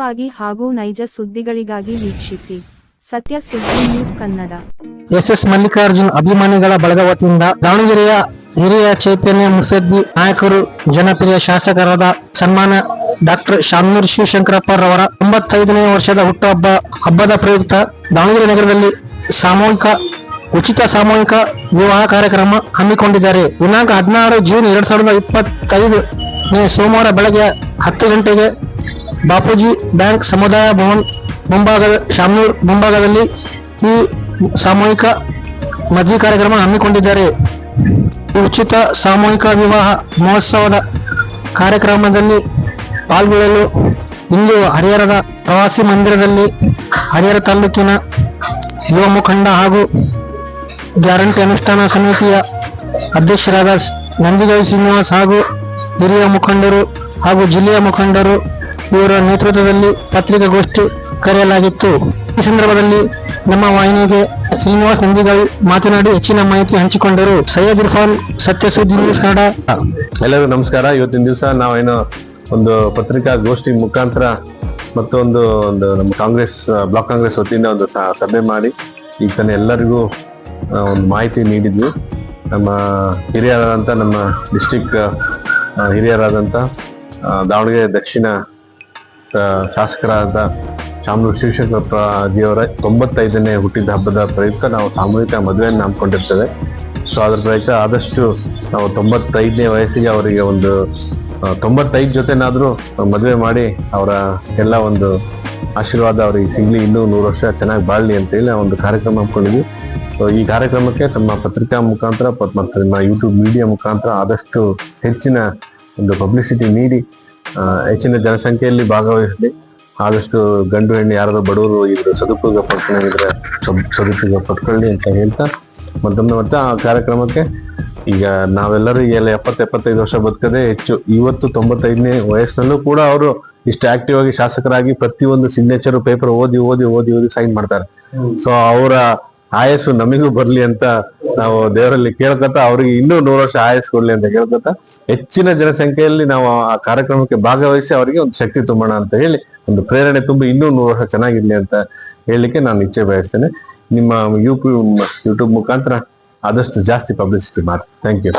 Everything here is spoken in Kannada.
ವಾಗಿ ಹಾಗೂ ನೈಜ ಸುದ್ದಿಗಳಿಗಾಗಿ ವೀಕ್ಷಿಸಿ. Satya Suddi news Kannada. S S Mallikarjun ಅಭಿಮಾನಿಗಳ ಬಳಗ ವತಿಯಿಂದ ದಾವಣಗೆರೆಯ ಹಿರಿಯ ಚೈತನ್ಯ ಮುಸದ್ದಿ ನಾಯಕರು, ಜನಪ್ರಿಯ ಶಾಸಕರಾದ ಸನ್ಮಾನ ಡಾಕ್ಟರ್ ಶಾಮನೂರ್ ಶಿವಶಂಕರಪ್ಪರವರ ತೊಂಬತ್ತೈದನೇ ವರ್ಷದ ಹುಟ್ಟುಹಬ್ಬ, ಹಬ್ಬದ ಪ್ರಯುಕ್ತ ದಾವಣಗೆರೆ ನಗರದಲ್ಲಿ ಸಾಮೂಹಿಕ, ಉಚಿತ ಸಾಮೂಹಿಕ ವಿವಾಹ ಕಾರ್ಯಕ್ರಮ ಹಮ್ಮಿಕೊಂಡಿದ್ದಾರೆ. ದಿನಾಂಕ ಹದಿನಾರು ಜೂನ್ ಎರಡ್ ಸಾವಿರದ ಇಪ್ಪತ್ತೈದು ಸೋಮವಾರ ಬೆಳಗ್ಗೆ ಹತ್ತು ಗಂಟೆಗೆ ಬಾಪೂಜಿ ಬ್ಯಾಂಕ್ ಸಮುದಾಯ ಭವನ್ ಮುಂಭಾಗದ ಶಾಮನೂರ್ ಮುಂಭಾಗದಲ್ಲಿ ಈ ಸಾಮೂಹಿಕ ಮದುವೆ ಕಾರ್ಯಕ್ರಮ ಹಮ್ಮಿಕೊಂಡಿದ್ದಾರೆ. ಉಚಿತ ಸಾಮೂಹಿಕ ವಿವಾಹ ಮಹೋತ್ಸವದ ಕಾರ್ಯಕ್ರಮದಲ್ಲಿ ಪಾಲ್ಗೊಳ್ಳಲು ಇಂದು ಹರಿಹರದ ಪ್ರವಾಸಿ ಮಂದಿರದಲ್ಲಿ ಹರಿಹರ ತಾಲೂಕಿನ ಯುವ ಮುಖಂಡ ಹಾಗೂ ಗ್ಯಾರಂಟಿ ಅನುಷ್ಠಾನ ಸಮಿತಿಯ ಅಧ್ಯಕ್ಷರಾದ ನಂದಿಗೌ ಶ್ರೀನಿವಾಸ್ ಹಾಗೂ ಹಿರಿಯ ಮುಖಂಡರು ಹಾಗೂ ಜಿಲ್ಲೆಯ ಮುಖಂಡರು ಇವರ ನೇತೃತ್ವದಲ್ಲಿ ಪತ್ರಿಕಾಗೋಷ್ಠಿ ಕರೆಯಲಾಗಿತ್ತು. ಈ ಸಂದರ್ಭದಲ್ಲಿ ನಮ್ಮ ವಾಹಿನಿಗೆ ಶ್ರೀನಿವಾಸ್ ನಂದಿಗಳು ಮಾತನಾಡಿ ಹೆಚ್ಚಿನ ಮಾಹಿತಿ ಹಂಚಿಕೊಂಡರು. ಸೈಯದ್ ಇರ್ಫಾನ್ ಸತ್ಯ ಸುದ್ದಿ ನ್ಯೂಸ್ ಕನ್ನಡ. ಎಲ್ಲರಿಗೂ ನಮಸ್ಕಾರ. ಇವತ್ತಿನ ದಿವಸ ನಾವೇನು ಒಂದು ಪತ್ರಿಕಾಗೋಷ್ಠಿ ಮುಖಾಂತರ ಮತ್ತೊಂದು ಒಂದು ನಮ್ಮ ಕಾಂಗ್ರೆಸ್, ಬ್ಲಾಕ್ ಕಾಂಗ್ರೆಸ್ ವತಿಯಿಂದ ಒಂದು ಸಭೆ ಮಾಡಿ ತಾನೇ ಎಲ್ಲರಿಗೂ ಒಂದು ಮಾಹಿತಿ ನೀಡಿದ್ವಿ. ನಮ್ಮ ಹಿರಿಯರಾದಂಥ ನಮ್ಮ ಡಿಸ್ಟಿಕ್ ಹಿರಿಯರಾದಂಥ ದಾವಣಗೆರೆ ದಕ್ಷಿಣ ಶಾಸಕರಾದ ಶಾಮನೂರು ಶಿವಶಂಕರಪ್ಪ ಜಿಯವರ, ತೊಂಬತ್ತೈದನೇ ಹುಟ್ಟಿದ ಹಬ್ಬದ ಪ್ರಯುಕ್ತ ನಾವು ಸಾಮೂಹಿಕ ಮದುವೆಯನ್ನು ಹಮ್ಮಿಕೊಂಡಿರ್ತೇವೆ. ಸೊ ಅದರ ಪ್ರಯುಕ್ತ ಆದಷ್ಟು ನಾವು ತೊಂಬತ್ತೈದನೇ ವಯಸ್ಸಿಗೆ ಅವರಿಗೆ ಒಂದು ತೊಂಬತ್ತೈದು ಜೊತೆನಾದರೂ ಮದುವೆ ಮಾಡಿ ಅವರ ಎಲ್ಲ ಒಂದು ಆಶೀರ್ವಾದ ಅವರಿಗೆ ಸಿಗಲಿ. ಇನ್ನೂ ನೂರು ವರ್ಷ ಚೆನ್ನಾಗಿ ಬಾಳಲಿ ಅಂತೇಳಿ ನಾವು ಒಂದು ಕಾರ್ಯಕ್ರಮ ಹಮ್ಮಿಕೊಂಡಿದ್ವಿ. ಸೊ ಈ ಕಾರ್ಯಕ್ರಮಕ್ಕೆ ತಮ್ಮ ಪತ್ರಿಕಾ ಮುಖಾಂತರ ಮತ್ತು ನಿಮ್ಮ ಯೂಟ್ಯೂಬ್ ಮೀಡಿಯಾ ಮುಖಾಂತರ ಆದಷ್ಟು ಹೆಚ್ಚಿನ ಒಂದು ಪಬ್ಲಿಸಿಟಿ ನೀಡಿ ಹೆಚ್ಚಿನ ಜನಸಂಖ್ಯೆಯಲ್ಲಿ ಭಾಗವಹಿಸಲಿ. ಆದಷ್ಟು ಗಂಡು ಹೆಣ್ಣು ಯಾರಾದ್ರೂ ಬಡವರು ಇದ್ರೆ ಸದುಪಯೋಗ ಪಡ್ಕೊಂಡಿದ್ರೆ ಸದ್- ಸದುಪಯೋಗ ಪಡ್ಕೊಳ್ಳಿ ಅಂತ ಹೇಳ್ತಾ ಮತ್ತೊಮ್ಮೆ ಮತ್ತೆ ಆ ಕಾರ್ಯಕ್ರಮಕ್ಕೆ ಈಗ ನಾವೆಲ್ಲರೂ ಎಲ್ಲ ಎಪ್ಪತ್ತು ಎಪ್ಪತ್ತೈದು ವರ್ಷ ಬದುಕದೆ ಹೆಚ್ಚು. ಇವತ್ತು ತೊಂಬತ್ತೈದನೇ ವಯಸ್ಸಿನಲ್ಲೂ ಕೂಡ ಅವರು ಇಷ್ಟು ಆಕ್ಟಿವ್ ಆಗಿ ಶಾಸಕರಾಗಿ ಪ್ರತಿಯೊಂದು ಸಿಗ್ನೇಚರ್ ಪೇಪರ್ ಓದಿ ಓದಿ ಓದಿ ಓದಿ ಸೈನ್ ಮಾಡ್ತಾರೆ. ಸೊ ಅವರ ಆಯಸ್ಸು ನಮಗೂ ಬರ್ಲಿ ಅಂತ ನಾವು ದೇವರಲ್ಲಿ ಕೇಳ್ಕೊತ ಅವ್ರಿಗೆ ಇನ್ನೂ ನೂರು ವರ್ಷ ಆಯಸ್ಸು ಕೊಡ್ಲಿ ಅಂತ ಕೇಳ್ಕೊತ ಹೆಚ್ಚಿನ ಜನಸಂಖ್ಯೆಯಲ್ಲಿ ನಾವು ಆ ಕಾರ್ಯಕ್ರಮಕ್ಕೆ ಭಾಗವಹಿಸಿ ಅವರಿಗೆ ಒಂದು ಶಕ್ತಿ ತುಂಬೋಣ ಅಂತ ಹೇಳಿ, ಒಂದು ಪ್ರೇರಣೆ ತುಂಬಿ ಇನ್ನೂ ನೂರು ವರ್ಷ ಚೆನ್ನಾಗಿರ್ಲಿ ಅಂತ ಹೇಳಲಿಕ್ಕೆ ನಾನು ಇಚ್ಛೆ ಬಯಸ್ತೇನೆ. ನಿಮ್ಮ ಯೂಟ್ಯೂಬ್ ಯೂಟ್ಯೂಬ್ ಮುಖಾಂತರ ಆದಷ್ಟು ಜಾಸ್ತಿ ಪಬ್ಲಿಸಿಟಿ ಮಾಡಿ. Thank you